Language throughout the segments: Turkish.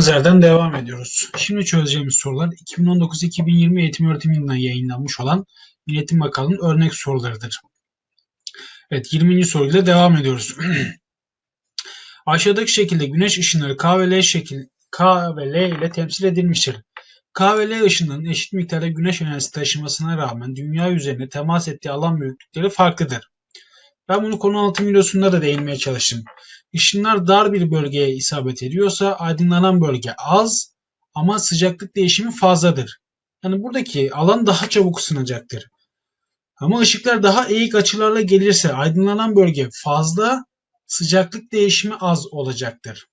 Kaldığımız yerden devam ediyoruz. Şimdi çözeceğimiz sorular 2019-2020 eğitim öğretim yılından yayınlanmış olan Milli Bakanlığı'nın örnek sorularıdır. Evet 20. soruyla devam ediyoruz. Aşağıdaki şekilde güneş ışınları K ve L şekil K ve L ile temsil edilmiştir. K ve L ışınlarının eşit miktarda güneş enerjisi taşımasına rağmen dünya üzerine temas ettiği alan büyüklükleri farklıdır. Ben bunu konu anlatım videosunda da değinmeye çalıştım. Işınlar dar bir bölgeye isabet ediyorsa aydınlanan bölge az ama sıcaklık değişimi fazladır. Yani buradaki alan daha çabuk ısınacaktır. Ama ışıklar daha eğik açılarla gelirse aydınlanan bölge fazla, sıcaklık değişimi az olacaktır.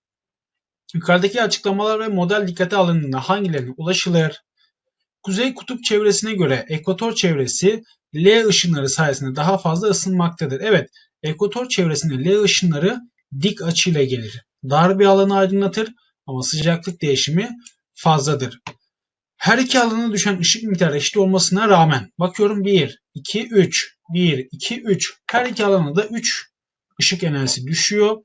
Yukarıdaki açıklamalar ve model dikkate alındığında hangilerine ulaşılır? Kuzey kutup çevresine göre ekvator çevresi L ışınları sayesinde daha fazla ısınmaktadır. Evet, ekvator çevresinde L ışınları dik açıyla gelir. Dar bir alanı aydınlatır ama sıcaklık değişimi fazladır. Her iki alana düşen ışık miktarı eşit olmasına rağmen bakıyorum 1, 2, 3, 1, 2, 3 her iki alana da 3 ışık enerjisi düşüyor.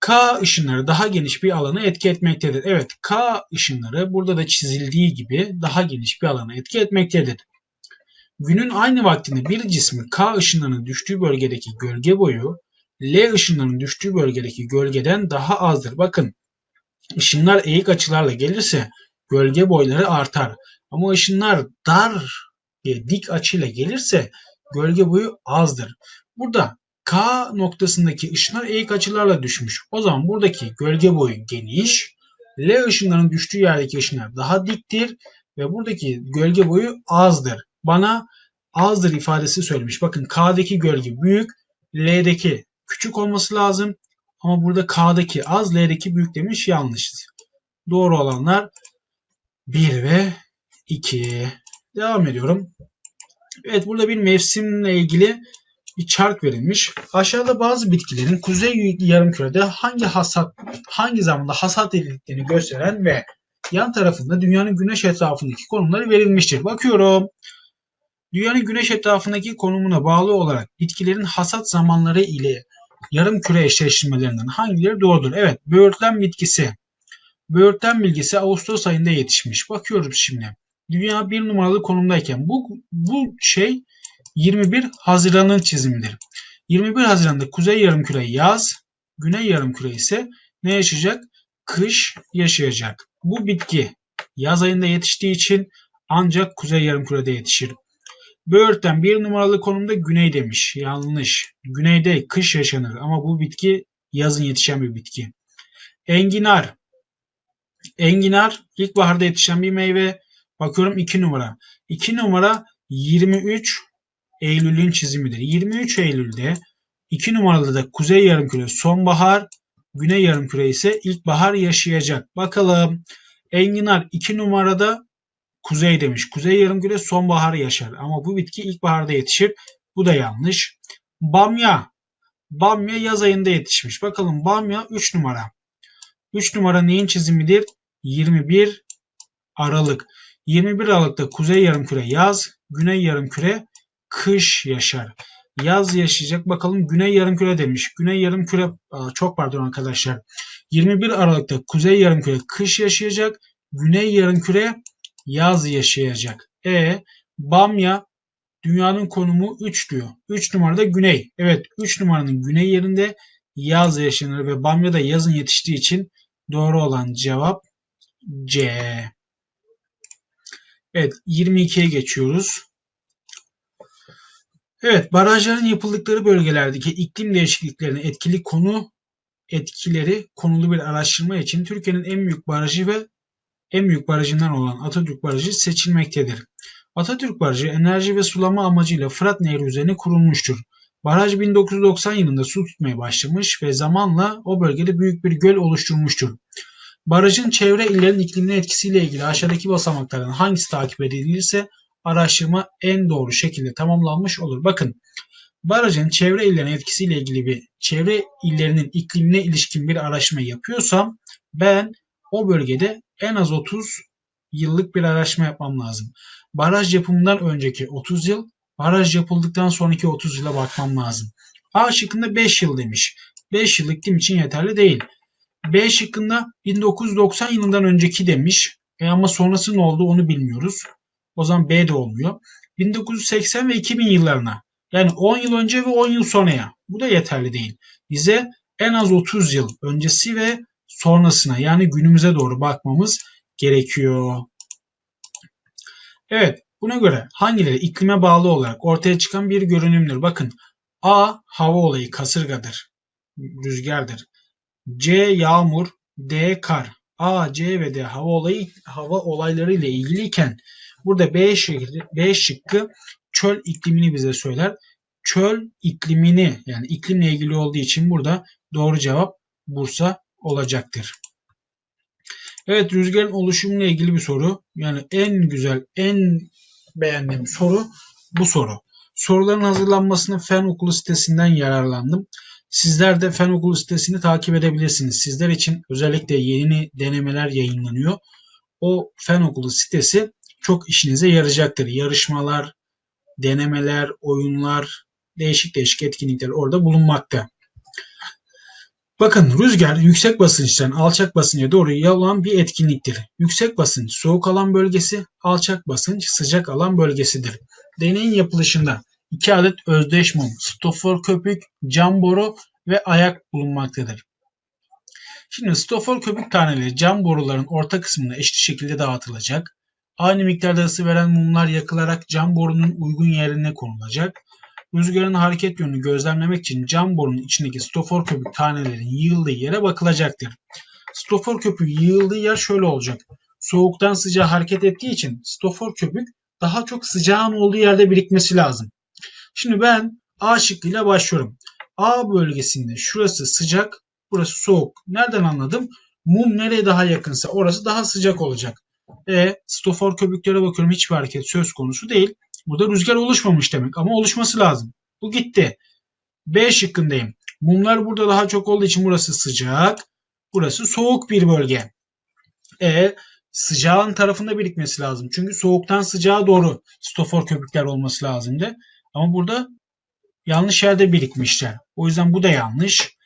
K ışınları daha geniş bir alana etki etmektedir. Evet K ışınları burada da çizildiği gibi daha geniş bir alana etki etmektedir. Günün aynı vaktinde bir cismin K ışınlarının düştüğü bölgedeki gölge boyu L ışınlarının düştüğü bölgedeki gölgeden daha azdır. Bakın ışınlar eğik açılarla gelirse gölge boyları artar. Ama ışınlar dar ve dik açıyla gelirse gölge boyu azdır. Burada K noktasındaki ışınlar eğik açılarla düşmüş. O zaman buradaki gölge boyu geniş. L ışınlarının düştüğü yerdeki ışınlar daha diktir ve buradaki gölge boyu azdır. Bana azdır ifadesi söylemiş. Bakın K'daki gölge büyük, L'deki küçük olması lazım. Ama burada K'daki az, L'deki büyük demiş yanlış. Doğru olanlar 1 ve 2. Devam ediyorum. Evet burada bir mevsimle ilgili bir çark verilmiş. Aşağıda bazı bitkilerin kuzey yarımkürede hangi hasat hangi zamanda hasat edildiklerini gösteren ve yan tarafında dünyanın güneş etrafındaki konumları verilmiştir. Bakıyorum. Dünyanın güneş etrafındaki konumuna bağlı olarak bitkilerin hasat zamanları ile yarım küre eşleştirmelerinden hangileri doğrudur? Evet, böğürtlen bitkisi. Böğürtlen bilgisi Ağustos ayında yetişmiş. Bakıyoruz şimdi. Dünya bir numaralı konumdayken bu, bu şey 21 Haziran'ın çizimidir. 21 Haziran'da kuzey yarımküre yaz, güney yarımküre ise ne yaşayacak? Kış yaşayacak. Bu bitki yaz ayında yetiştiği için ancak kuzey yarımkürede yetişir. Böğürtlen bir numaralı konumda güney demiş. Yanlış. Güneyde kış yaşanır ama bu bitki yazın yetişen bir bitki. Enginar. Enginar ilkbaharda yetişen bir meyve. Bakıyorum 2 numara. 2 numara 23 Eylül'ün çizimidir. 23 Eylül'de 2 numaralı da kuzey yarımküre sonbahar, güney yarımküre ise ilkbahar yaşayacak. Bakalım enginar 2 numarada kuzey demiş. Kuzey yarımküre sonbahar yaşar ama bu bitki ilkbaharda yetişir. Bu da yanlış. Bamya. Bamya yaz ayında yetişmiş. Bakalım bamya 3 numara. 3 numara neyin çizimidir? 21 Aralık. 21 Aralık'ta kuzey yarımküre yaz, güney yarımküre kış yaşar. Yaz yaşayacak. Bakalım güney yarımküre demiş. Güney yarımküre çok pardon arkadaşlar. 21 Aralık'ta kuzey yarımküre kış yaşayacak. Güney yarımküre yaz yaşayacak. E Bamya dünyanın konumu 3 diyor. 3 numarada güney. Evet 3 numaranın güney yerinde yaz yaşanır ve Bamya da yazın yetiştiği için doğru olan cevap C. Evet 22'ye geçiyoruz. Evet barajların yapıldıkları bölgelerdeki iklim değişikliklerine etkili konu etkileri konulu bir araştırma için Türkiye'nin en büyük barajı ve en büyük barajından olan Atatürk Barajı seçilmektedir. Atatürk Barajı enerji ve sulama amacıyla Fırat Nehri üzerine kurulmuştur. Baraj 1990 yılında su tutmaya başlamış ve zamanla o bölgede büyük bir göl oluşturmuştur. Barajın çevre illerin iklimine etkisiyle ilgili aşağıdaki basamaklardan hangisi takip edilirse araştırma en doğru şekilde tamamlanmış olur. Bakın barajın çevre illerine etkisiyle ilgili bir çevre illerinin iklimine ilişkin bir araştırma yapıyorsam ben o bölgede en az 30 yıllık bir araştırma yapmam lazım. Baraj yapımından önceki 30 yıl, baraj yapıldıktan sonraki 30 yıla bakmam lazım. A şıkkında 5 yıl demiş. 5 yıl iklim için yeterli değil. B şıkkında 1990 yılından önceki demiş. E ama sonrası ne oldu onu bilmiyoruz. O zaman B de olmuyor. 1980 ve 2000 yıllarına. Yani 10 yıl önce ve 10 yıl sonraya. Bu da yeterli değil. Bize en az 30 yıl öncesi ve sonrasına yani günümüze doğru bakmamız gerekiyor. Evet buna göre hangileri iklime bağlı olarak ortaya çıkan bir görünümdür? Bakın A hava olayı kasırgadır, rüzgardır. C yağmur, D kar. A, C ve D hava olayı hava olayları ile ilgiliyken burada B şıkkı, B şıkkı çöl iklimini bize söyler. Çöl iklimini yani iklimle ilgili olduğu için burada doğru cevap Bursa olacaktır. Evet rüzgarın oluşumuyla ilgili bir soru. Yani en güzel, en beğendiğim soru bu soru. Soruların hazırlanmasını Fen Okulu sitesinden yararlandım. Sizler de Fen Okulu sitesini takip edebilirsiniz. Sizler için özellikle yeni denemeler yayınlanıyor. O Fen Okulu sitesi çok işinize yarayacaktır. Yarışmalar, denemeler, oyunlar, değişik değişik etkinlikler orada bulunmakta. Bakın rüzgar yüksek basınçtan alçak basınca doğru yalan bir etkinliktir. Yüksek basınç soğuk alan bölgesi, alçak basınç sıcak alan bölgesidir. Deneyin yapılışında 2 adet özdeş mum, stofor köpük, cam boru ve ayak bulunmaktadır. Şimdi stofor köpük taneleri cam boruların orta kısmına eşit şekilde dağıtılacak. Aynı miktarda ısı veren mumlar yakılarak cam borunun uygun yerine konulacak. Rüzgarın hareket yönünü gözlemlemek için cam borunun içindeki stofor köpük tanelerin yığıldığı yere bakılacaktır. Stofor köpüğü yığıldığı yer şöyle olacak. Soğuktan sıcağa hareket ettiği için stofor köpük daha çok sıcağın olduğu yerde birikmesi lazım. Şimdi ben A şıkkıyla başlıyorum. A bölgesinde şurası sıcak, burası soğuk. Nereden anladım? Mum nereye daha yakınsa orası daha sıcak olacak. E stofor köpüklere bakıyorum hiçbir hareket söz konusu değil. Burada rüzgar oluşmamış demek ama oluşması lazım. Bu gitti. B şıkkındayım. Mumlar burada daha çok olduğu için burası sıcak. Burası soğuk bir bölge. E sıcağın tarafında birikmesi lazım. Çünkü soğuktan sıcağa doğru stofor köpükler olması lazımdı. Ama burada yanlış yerde birikmişler. O yüzden bu da yanlış.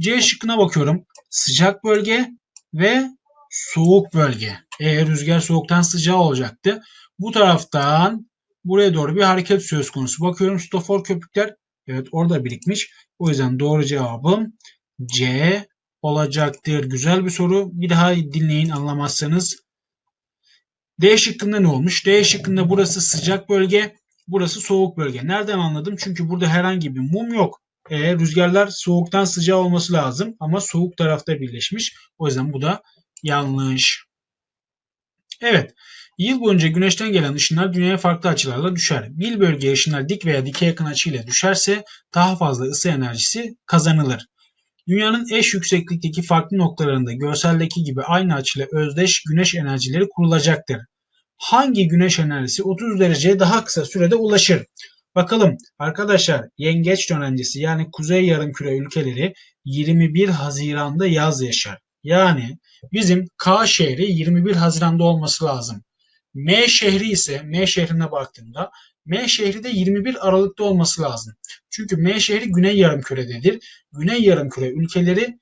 C şıkkına bakıyorum. Sıcak bölge ve soğuk bölge. E rüzgar soğuktan sıcağa olacaktı. Bu taraftan buraya doğru bir hareket söz konusu. Bakıyorum stofor köpükler evet orada birikmiş. O yüzden doğru cevabım C olacaktır. Güzel bir soru. Bir daha dinleyin anlamazsanız. D şıkkında ne olmuş? D şıkkında burası sıcak bölge, burası soğuk bölge. Nereden anladım? Çünkü burada herhangi bir mum yok. E, rüzgarlar soğuktan sıcağı olması lazım ama soğuk tarafta birleşmiş. O yüzden bu da yanlış. Evet. Yıl boyunca güneşten gelen ışınlar dünyaya farklı açılarla düşer. Bir bölgeye ışınlar dik veya dikey yakın açıyla düşerse daha fazla ısı enerjisi kazanılır. Dünyanın eş yükseklikteki farklı noktalarında görseldeki gibi aynı açıyla özdeş güneş enerjileri kurulacaktır. Hangi güneş enerjisi 30 dereceye daha kısa sürede ulaşır? Bakalım arkadaşlar yengeç dönencesi yani kuzey yarımküre ülkeleri 21 Haziran'da yaz yaşar. Yani bizim K şehri 21 Haziran'da olması lazım. M şehri ise M şehrine baktığımda M şehri de 21 Aralık'ta olması lazım. Çünkü M şehri Güney Yarımküre'dedir. Güney Yarımküre ülkeleri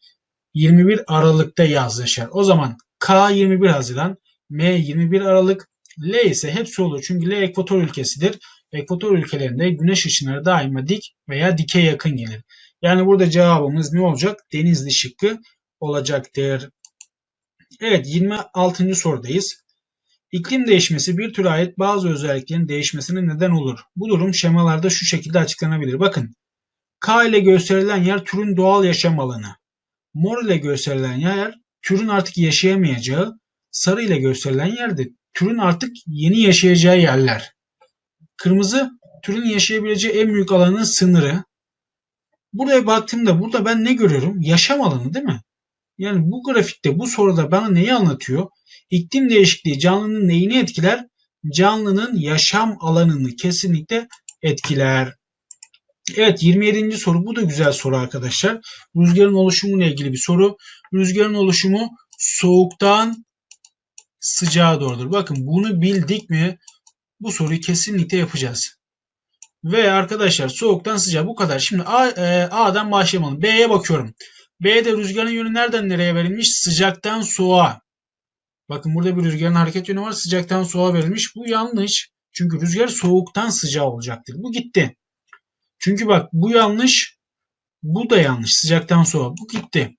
21 Aralık'ta yaz yaşar. O zaman K 21 Haziran, M 21 Aralık, L ise hepsi olur. Çünkü L ekvator ülkesidir. Ekvator ülkelerinde güneş ışınları daima dik veya dike yakın gelir. Yani burada cevabımız ne olacak? Denizli şıkkı olacaktır. Evet 26. sorudayız. İklim değişmesi bir türe ait bazı özelliklerin değişmesine neden olur. Bu durum şemalarda şu şekilde açıklanabilir. Bakın K ile gösterilen yer türün doğal yaşam alanı. Mor ile gösterilen yer türün artık yaşayamayacağı, sarı ile gösterilen yerde türün artık yeni yaşayacağı yerler. Kırmızı türün yaşayabileceği en büyük alanın sınırı. Buraya baktığımda burada ben ne görüyorum? Yaşam alanı değil mi? Yani bu grafikte bu soruda bana neyi anlatıyor? İklim değişikliği canlının neyini etkiler? Canlının yaşam alanını kesinlikle etkiler. Evet 27. soru bu da güzel soru arkadaşlar. Rüzgarın oluşumuyla ilgili bir soru. Rüzgarın oluşumu soğuktan sıcağa doğrudur. Bakın bunu bildik mi bu soruyu kesinlikle yapacağız. Ve arkadaşlar soğuktan sıcağa bu kadar. Şimdi A, e, A'dan başlayalım. B'ye bakıyorum. B'de rüzgarın yönü nereden nereye verilmiş? Sıcaktan soğuğa. Bakın burada bir rüzgarın hareket yönü var. Sıcaktan soğuğa verilmiş. Bu yanlış. Çünkü rüzgar soğuktan sıcağa olacaktır. Bu gitti. Çünkü bak bu yanlış. Bu da yanlış. Sıcaktan soğuğa. Bu gitti.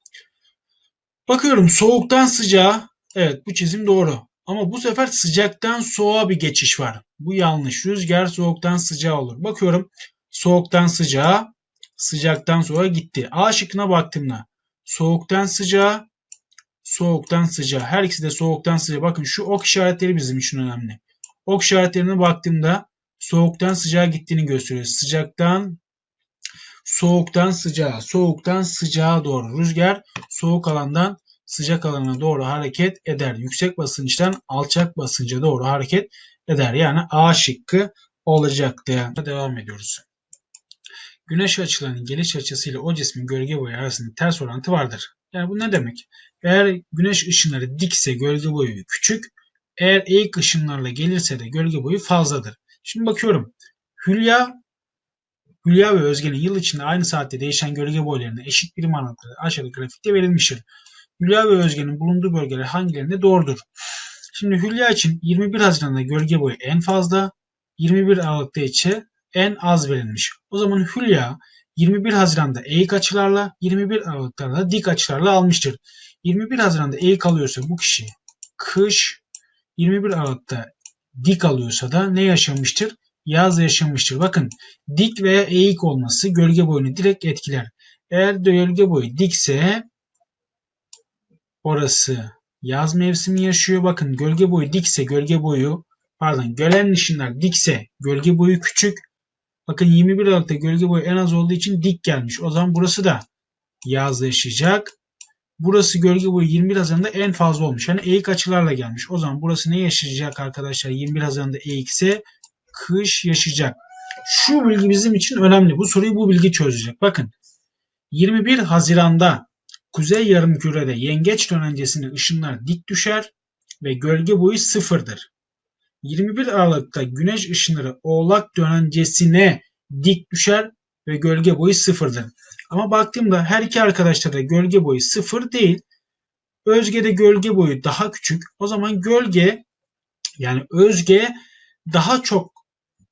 Bakıyorum soğuktan sıcağa. Evet bu çizim doğru. Ama bu sefer sıcaktan soğuğa bir geçiş var. Bu yanlış. Rüzgar soğuktan sıcağa olur. Bakıyorum soğuktan sıcağa, sıcaktan soğuğa gitti. A şıkkına baktığımda soğuktan sıcağa, soğuktan sıcağa. Her ikisi de soğuktan sıcağa. Bakın şu ok işaretleri bizim için önemli. Ok işaretlerine baktığımda soğuktan sıcağa gittiğini gösteriyor. Sıcaktan soğuktan sıcağa, soğuktan sıcağa doğru rüzgar soğuk alandan sıcak alana doğru hareket eder. Yüksek basınçtan alçak basınca doğru hareket eder. Yani A şıkkı olacaktı. Devam ediyoruz. Güneş açılarının geliş açısıyla o cismin gölge boyu arasında ters orantı vardır. Yani bu ne demek? Eğer güneş ışınları dikse gölge boyu küçük, eğer eğik ışınlarla gelirse de gölge boyu fazladır. Şimdi bakıyorum. Hülya Hülya ve Özge'nin yıl içinde aynı saatte değişen gölge boylarına eşit birim aralıkları aşağıdaki grafikte verilmiştir. Hülya ve Özge'nin bulunduğu bölgeler hangilerinde doğrudur? Şimdi Hülya için 21 Haziran'da gölge boyu en fazla, 21 Aralık'ta ise en az verilmiş. O zaman Hülya 21 Haziran'da eğik açılarla, 21 Aralık'ta da dik açılarla almıştır. 21 Haziran'da eğik alıyorsa bu kişi kış, 21 Aralık'ta dik alıyorsa da ne yaşamıştır? Yaz yaşamıştır. Bakın dik veya eğik olması gölge boyunu direkt etkiler. Eğer gölge boyu dikse orası yaz mevsimi yaşıyor. Bakın gölge boyu dikse gölge boyu pardon gölen ışınlar dikse gölge boyu küçük. Bakın 21 Aralık'ta gölge boyu en az olduğu için dik gelmiş. O zaman burası da yaz yaşayacak. Burası gölge boyu 21 Haziran'da en fazla olmuş. Yani eğik açılarla gelmiş. O zaman burası ne yaşayacak arkadaşlar? 21 Haziran'da eğikse kış yaşayacak. Şu bilgi bizim için önemli. Bu soruyu bu bilgi çözecek. Bakın 21 Haziran'da kuzey yarımkürede yengeç dönencesine ışınlar dik düşer ve gölge boyu sıfırdır. 21 Aralık'ta güneş ışınları oğlak dönencesine dik düşer ve gölge boyu sıfırdır. Ama baktığımda her iki arkadaşlarda gölge boyu sıfır değil. Özge'de gölge boyu daha küçük. O zaman gölge yani Özge daha çok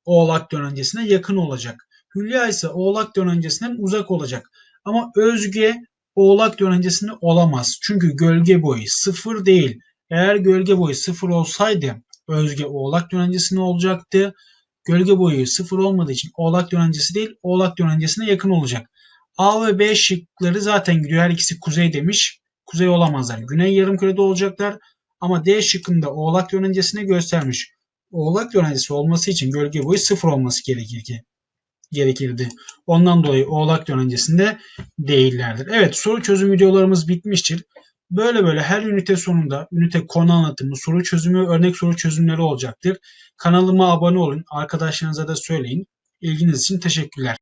Oğlak dönencesine yakın olacak. Hülya ise Oğlak dönencesinden uzak olacak. Ama Özge Oğlak dönencesinde olamaz. Çünkü gölge boyu sıfır değil. Eğer gölge boyu sıfır olsaydı Özge Oğlak dönencesinde olacaktı. Gölge boyu sıfır olmadığı için Oğlak dönencesi değil Oğlak dönencesine yakın olacak. A ve B şıkları zaten gidiyor. Her ikisi kuzey demiş. Kuzey olamazlar. Güney yarımkürede olacaklar. Ama D şıkkında Oğlak dönencesine göstermiş. Oğlak dönencesi olması için gölge boyu sıfır olması gerekir ki gerekirdi. Ondan dolayı Oğlak dönencesinde değillerdir. Evet soru çözüm videolarımız bitmiştir. Böyle böyle her ünite sonunda ünite konu anlatımı, soru çözümü, örnek soru çözümleri olacaktır. Kanalıma abone olun. Arkadaşlarınıza da söyleyin. İlginiz için teşekkürler.